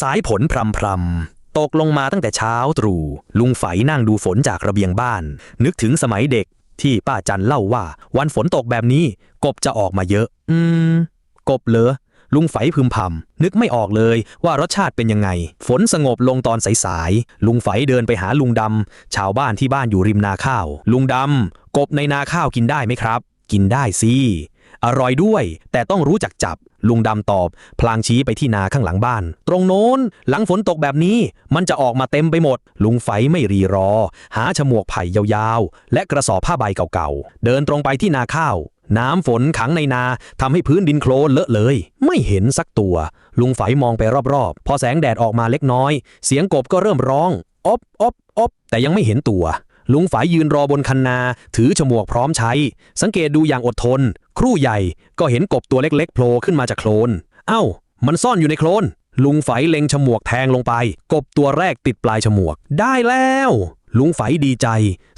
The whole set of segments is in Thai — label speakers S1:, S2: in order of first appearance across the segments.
S1: สายผลพรำพรำตกลงมาตั้งแต่เช้าตรู่ลุงไฝนั่งดูฝนจากระเบียงบ้าน นึกถึงสมัยเด็กที่ป้าจันเล่าว่า วันฝนตกแบบนี้ กบจะออกมาเยอะ อืม กบเหรอลุงไฝพึมพำนึกไม่ออกเลยว่ารสชาติเป็นยังไง ฝนสงบลงตอนสายๆลุงไฝเดินไปหาลุงดำ ชาวบ้านที่บ้านอยู่ริมนาข้าว ลุงดำ กบในนาข้าวกินได้ไหมครับ กินได้สิ อร่อยด้วย แต่ต้องรู้จักจับ ลุงดำตอบ พลางชี้ไปที่นาข้างหลังบ้าน ตรงโน้น หลังฝนตกแบบนี้ มันจะออกมาเต็มไปหมด ลุงไฝไม่รีรอ หาฉมวกไผ่ยาวๆ และกระสอบผ้าใบเก่าๆ เดินตรงไปที่นาข้าว น้ำฝนขังในนาทำให้พื้นดินโคลนเลอะเลย ไม่เห็นสักตัว ลุงไฝมองไปรอบๆ พอแสงแดดออกมาเล็กน้อย เสียงกบก็เริ่มร้องอบอบอบแต่ยังไม่เห็นตัวลุงฝายยืนรอบนคันนา ถือฉมวกพร้อมใช้ สังเกตดูอย่างอดทน ครู่ใหญ่ก็เห็นกบตัวเล็กๆโผล่ขึ้นมาจากโคลน เอ้า มันซ่อนอยู่ในโคลน ลุงไฝเล็งฉมวกแทงลงไป กบตัวแรกติดปลายฉมวก ได้แล้ว ลุงไฝดีใจ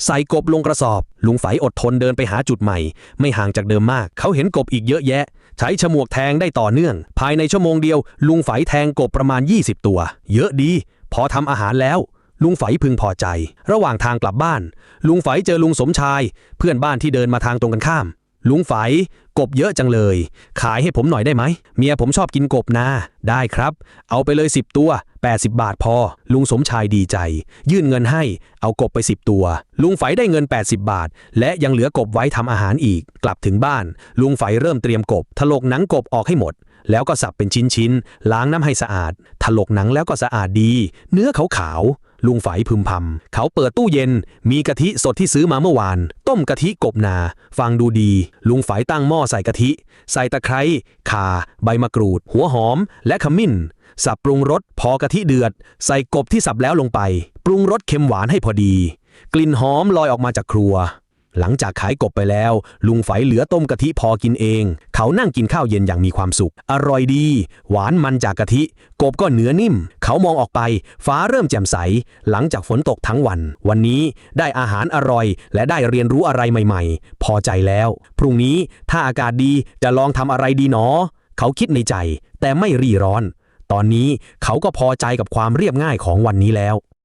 S1: ใส่กบลงกระสอบ ลุงไฝอดทนเดินไปหาจุดใหม่ ไม่ห่างจากเดิมมาก เขาเห็นกบอีกเยอะแยะ ใช้ฉมวกแทงได้ต่อเนื่อง ภายในชั่วโมงเดียว ลุงไฝแทงกบประมาณ 20 ตัว เยอะดี พอทำอาหารแล้วลุงไฝพึงพอใจ ระหว่างทางกลับบ้าน ลุงไฝเจอลุงสมชาย เพื่อนบ้านที่เดินมาทางตรงกันข้าม ลุงไฝกบเยอะจังเลย ขายให้ผมหน่อยได้ไหม เมียผมชอบกินกบนาได้ครับ เอาไปเลย 10 ตัว 80 บาทพอ ลุงสมชายดีใจ ยื่นเงินให้ เอากบไป 10 ตัว ลุงไฝได้เงิน 80 บาท และยังเหลือกบไว้ทำอาหารอีก กลับถึงบ้าน ลุงไฝเริ่มเตรียมกบ ถลกหนังกบออกให้หมด แล้วก็สับเป็นชิ้นๆ ล้างน้ำให้สะอาด ถลกหนังแล้วก็สะอาดดี เนื้อขาวๆ ลุงฝายพึมพำเขาเปิดตู้เย็น มีกะทิสดที่ซื้อมาเมื่อวาน ต้มกะทิกบนา ฟังดูดี ลุงฝายตั้งหม้อใส่กะทิ ใส่ตะไคร้ข่า ใบมะกรูด หัวหอม และขมิ้น สับปรุงรสพอกะทิเดือด ใส่กบที่สับแล้วลงไป ปรุงรสเค็มหวานให้พอดี กลิ่นหอมลอยออกมาจากครัว หลังจากขายกบไปแล้ว ลุงไฝเหลือต้มกะทิพอกินเอง เขานั่งกินข้าวเย็นอย่างมีความสุข อร่อยดี หวานมันจากกะทิ กบก็เนื้อนิ่ม เขามองออกไป ฟ้าเริ่มแจ่มใส หลังจากฝนตกทั้งวัน วันนี้ได้อาหารอร่อย และได้เรียนรู้อะไรใหม่ๆ พอใจแล้ว พรุ่งนี้ถ้าอากาศดีจะลองทำอะไรดีหนอ เขาคิดในใจ แต่ไม่รีร้อน ตอนนี้เขาก็พอใจกับความเรียบง่ายของวันนี้แล้ว